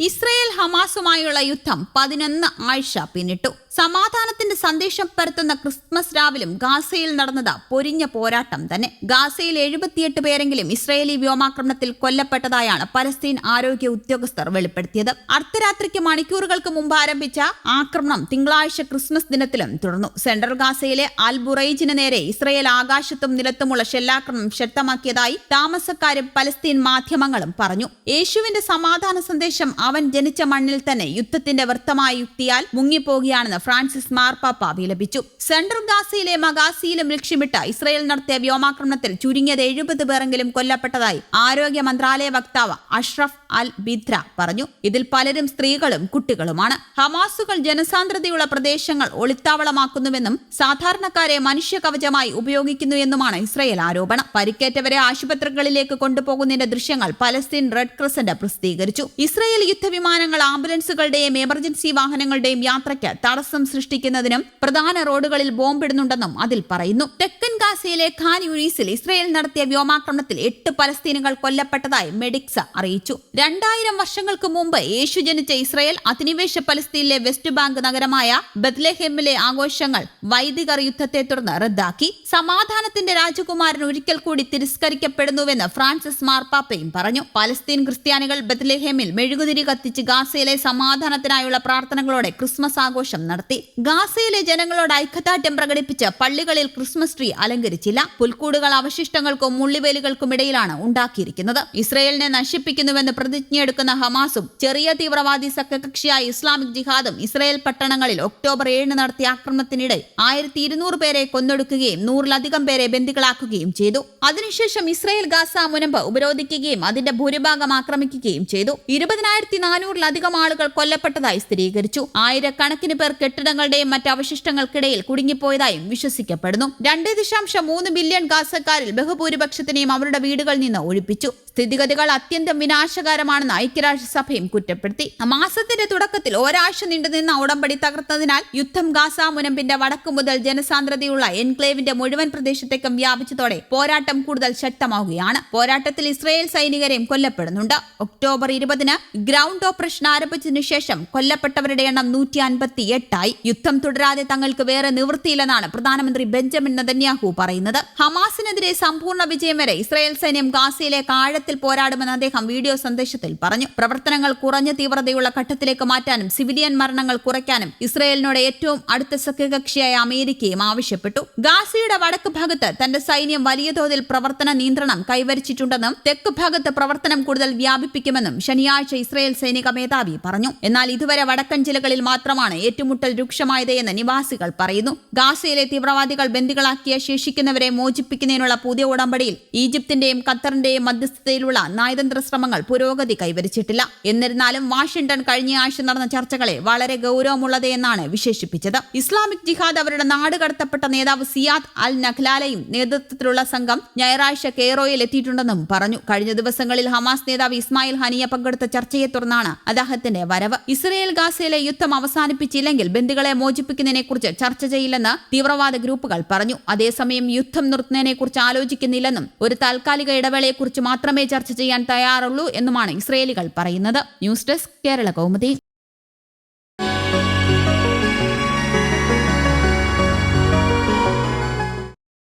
Israel ഹമാസുമായുള്ള യുദ്ധം പതിനൊന്ന് ആഴ്ച പിന്നിട്ടു. സമാധാനത്തിന്റെ സന്ദേശം പരത്തുന്ന ക്രിസ്മസ് രാവിലും ഗാസയിൽ നടന്നത് പൊരിഞ്ഞ പോരാട്ടം തന്നെ. ഗാസയിൽ എഴുപത്തിയെട്ട് പേരെങ്കിലും ഇസ്രയേലി വ്യോമാക്രമണത്തിൽ കൊല്ലപ്പെട്ടതായാണ് പലസ്തീൻ ആരോഗ്യ ഉദ്യോഗസ്ഥർ വെളിപ്പെടുത്തിയത്. അർദ്ധരാത്രിക്ക് മണിക്കൂറുകൾക്ക് മുമ്പ് ആരംഭിച്ച ആക്രമണം തിങ്കളാഴ്ച ക്രിസ്മസ് ദിനത്തിലും തുടർന്നു. സെൻട്രൽ ഗാസയിലെ അൽ ബുറൈജിന് നേരെ ഇസ്രയേൽ ആകാശത്തും നിലത്തുമുള്ള ഷെല്ലാക്രമണം ശക്തമാക്കിയതായി താമസക്കാരും പലസ്തീൻ മാധ്യമങ്ങളും പറഞ്ഞു. യേശുവിന്റെ സമാധാന സന്ദേശം അവൻ ജനിച്ച മണ്ണിൽ തന്നെ യുദ്ധത്തിന്റെ വൃത്തമായ യുക്തിയാൽ മുങ്ങിപ്പോകുകയാണെന്ന് ഫ്രാൻസിസ് മാർപ്പാപ്പ വിലപിച്ചു സെൻട്രൽ ഗാസയിലെ മഗാസിയിലും ലക്ഷ്യമിട്ട് ഇസ്രയേൽ നടത്തിയ വ്യോമാക്രമണത്തിൽ ചുരുങ്ങിയത് എഴുപത് പേരെങ്കിലും കൊല്ലപ്പെട്ടതായി ആരോഗ്യ മന്ത്രാലയ വക്താവ് അഷ്റഫ് അൽ ബിദ്ര പറഞ്ഞു. ഇതിൽ പലരും സ്ത്രീകളും കുട്ടികളുമാണ്. ഹമാസുകൾ ജനസാന്ദ്രതയുള്ള പ്രദേശങ്ങൾ ഒളിത്താവളമാക്കുന്നുവെന്നും സാധാരണക്കാരെ മനുഷ്യ കവചമായി ഉപയോഗിക്കുന്നു എന്നുമാണ് ഇസ്രയേൽ ആരോപണം. പരിക്കേറ്റവരെ ആശുപത്രികളിലേക്ക് കൊണ്ടുപോകുന്നതിന്റെ ദൃശ്യങ്ങൾ പലസ്തീൻ റെഡ് ക്രസന്റ് പ്രസിദ്ധീകരിച്ചു. ഇസ്രയേൽ യുദ്ധവിമാനങ്ങൾ ആംബുലൻസുകളുടെയും എമർജൻസി വാഹനങ്ങളുടെയും യാത്രയ്ക്ക് തടസ്സം സൃഷ്ടിക്കുന്നതിനും പ്രധാന റോഡുകളിൽ ബോംബിടുന്നുണ്ടെന്നും അതിൽ പറയുന്നു. തെക്കൻ ഗാസയിലെ ഖാൻ യുനീസിൽ ഇസ്രയേൽ നടത്തിയ വ്യോമാക്രമണത്തിൽ എട്ട് പലസ്തീനുകൾ കൊല്ലപ്പെട്ടതായി മെഡിക്സ അറിയിച്ചു. രണ്ടായിരം വർഷങ്ങൾക്ക് മുമ്പ് യേശു ജനിച്ച ഇസ്രയേൽ അധിനിവേശ പലസ്തീനിലെ വെസ്റ്റ് ബാങ്ക് നഗരമായ ബത്ലഹെമിലെ ആഘോഷങ്ങൾ വൈദികർ യുദ്ധത്തെ തുടർന്ന് റദ്ദാക്കി. സമാധാനത്തിന്റെ രാജകുമാരൻ ഒരിക്കൽ കൂടി തിരസ്കരിക്കപ്പെടുന്നുവെന്ന് ഫ്രാൻസിസ് മാർപ്പാപ്പയും പറഞ്ഞു. പലസ്തീൻ ക്രിസ്ത്യാനികൾ ബത്ലഹേമിൽ മെഴുകുതിരി കത്തിച്ച് ഗാസയിലെ സമാധാനത്തിനായുള്ള പ്രാർത്ഥനകളോടെ ക്രിസ്മസ് ആഘോഷം നടത്തി. ഗാസയിലെ ജനങ്ങളോട് ഐക്യദാർഢ്യം പ്രകടിപ്പിച്ച് പള്ളികളിൽ ക്രിസ്മസ് ട്രീ അലങ്കരിച്ചില്ല പുൽക്കൂടുകൾ അവശിഷ്ടങ്ങൾക്കും മുള്ളിവേലുകൾക്കും ഇടയിലാണ് ഉണ്ടാക്കിയിരിക്കുന്നത്. ഇസ്രയേലിനെ നശിപ്പിക്കുന്നുവെന്ന് പ്രതിജ്ഞയെടുക്കുന്ന ഹമാസും ചെറിയ തീവ്രവാദി സഖ്യകക്ഷിയായ ഇസ്ലാമിക് ജിഹാദും ഇസ്രയേൽ പട്ടണങ്ങളിൽ ഒക്ടോബർ ഏഴിന് നടത്തിയ ആക്രമണത്തിനിടെ ആയിരത്തി ഇരുന്നൂറ് പേരെ കൊന്നൊടുക്കുകയും നൂറിലധികം പേരെ ബന്ദികളാക്കുകയും ചെയ്തു. അതിനുശേഷം ഇസ്രയേൽ ഗാസ മുനമ്പ് ഉപരോധിക്കുകയും അതിന്റെ ഭൂരിഭാഗം ആക്രമിക്കുകയും ചെയ്തു. ഇരുപതിനായിരത്തി നാനൂറിലധികം ആളുകൾ കൊല്ലപ്പെട്ടതായി സ്ഥിരീകരിച്ചു. ആയിരക്കണക്കിന് പേർ കെട്ടിടങ്ങളുടെയും മറ്റ് അവശിഷ്ടങ്ങൾക്കിടയിൽ കുടുങ്ങിപ്പോയതായും വിശ്വസിക്കപ്പെടുന്നു. രണ്ട് ദശാംശം മൂന്ന് ബില്യൺ ഗാസക്കാരിൽ ബഹുഭൂരിപക്ഷത്തിനെയും അവരുടെ വീടുകളിൽ നിന്ന് ഒഴിപ്പിച്ചു. സ്ഥിതിഗതികൾ അത്യന്തം വിനാശകരമാണെന്ന് ഐക്യരാഷ്ട്രസഭയും കുറ്റപ്പെടുത്തി. മാസത്തിന്റെ തുടക്കത്തിൽ ഒരാഴ്ച നീണ്ടുനിന്ന ഉടമ്പടി തകർത്തതിനാൽ യുദ്ധം ഗാസ മുനമ്പിന്റെ വടക്കു മുതൽ ജനസാന്ദ്രതയുള്ള എൻക്ലേവിന്റെ മുഴുവൻ പ്രദേശത്തേക്കും വ്യാപിച്ചതോടെ പോരാട്ടം കൂടുതൽ ശക്തമാവുകയാണ്. പോരാട്ടത്തിൽ ഇസ്രയേൽ സൈനികരെയും കൊല്ലപ്പെടുന്നുണ്ട്. ഒക്ടോബർ ഇരുപതിന് ഗ്രൗണ്ട് ഓപ്പറേഷൻ ആരംഭിച്ചതിനു ശേഷം കൊല്ലപ്പെട്ടവരുടെ എണ്ണം നൂറ്റി അൻപത്തി എട്ടായി യുദ്ധം തുടരാതെ തങ്ങൾക്ക് വേറെ നിവൃത്തിയില്ലെന്നാണ് പ്രധാനമന്ത്രി ബെഞ്ചമിൻ നെതന്യാഹു പറയുന്നത്. ഹമാസിനെതിരെ സമ്പൂർണ വിജയം വരെ ഇസ്രായേൽ സൈന്യം ഗാസയിലെ കാഴത്തിൽ പോരാടുമെന്ന് അദ്ദേഹം വീഡിയോ സന്ദേശത്തിൽ പറഞ്ഞു. പ്രവർത്തനങ്ങൾ കുറഞ്ഞ തീവ്രതയുള്ള ഘട്ടത്തിലേക്ക് മാറ്റാനും സിവിലിയൻ മരണങ്ങൾ കുറയ്ക്കാനും ഇസ്രായേലിനോട് ഏറ്റവും അടുത്ത സഖ്യകക്ഷിയായ അമേരിക്കയും ആവശ്യപ്പെട്ടു. ഗാസയുടെ വടക്ക് ഭാഗത്ത് തന്റെ സൈന്യം വലിയ തോതിൽ പ്രവർത്തന നിയന്ത്രണം കൈവരിച്ചിട്ടുണ്ടെന്നും തെക്ക് ഭാഗത്ത് പ്രവർത്തനം കൂടുതൽ വ്യാപിപ്പിക്കുമെന്നും ശനിയാഴ്ച ഇസ്രായേൽ സൈനിക മേധാവി പറഞ്ഞു. എന്നാൽ ഇതുവരെ വടക്കൻ ജില്ലകളിൽ മാത്രമാണ് ഏറ്റുമുട്ടൽ രൂക്ഷമായത് എന്ന് നിവാസികൾ പറയുന്നു. ഗാസയിലെ തീവ്രവാദികൾ ബന്ദികളാക്കിയ ശേഷിക്കുന്നവരെ മോചിപ്പിക്കുന്നതിനുള്ള പുതിയ ഉടമ്പടിയിൽ ഈജിപ്തിന്റെയും ഖത്തറിന്റെയും മധ്യസ്ഥതയിലുള്ള നയതന്ത്ര ശ്രമങ്ങൾ പുരോഗതി കൈവരിച്ചിട്ടില്ല. എന്നിരുന്നാലും വാഷിംഗ്ടൺ കഴിഞ്ഞ ആഴ്ച നടന്ന ചർച്ചകളെ വളരെ ഗൗരവമുള്ളത് എന്നാണ് വിശേഷിപ്പിച്ചത്. ഇസ്ലാമിക് ജിഹാദ് അവരുടെ നാട് കടത്തപ്പെട്ട നേതാവ് സിയാദ് അൽ നഖ്ലാലയും നേതൃത്വത്തിലുള്ള സംഘം ഞായറാഴ്ച കെയ്റോയിൽ എത്തിയിട്ടുണ്ടെന്നും പറഞ്ഞു. കഴിഞ്ഞ ദിവസങ്ങളിൽ ഹമാസ് നേതാവ് ഇസ്മായിൽ ഹനിയ പങ്കെടുത്ത ചർച്ചയെ തുടർന്നാണ് അദ്ദേഹത്തിന്റെ വരവ്. ഇസ്രയേൽ ഗാസയിലെ യുദ്ധം അവസാനിപ്പിച്ചില്ലെങ്കിൽ ബന്ദികളെ മോചിപ്പിക്കുന്നതിനെക്കുറിച്ച് ചർച്ച ചെയ്യില്ലെന്ന് തീവ്രവാദ ഗ്രൂപ്പുകൾ പറഞ്ഞു. അതേസമയം യുദ്ധം നിർത്തുന്നതിനെക്കുറിച്ച് ആലോചിക്കുന്നില്ലെന്നും ഒരു താൽക്കാലിക ഇടവേളയെക്കുറിച്ച് മാത്രമേ ചർച്ച ചെയ്യാൻ തയ്യാറുള്ളൂ എന്നുമാണ് ഇസ്രയേലികൾ പറയുന്നത്. News desk Kerala Kaumudi.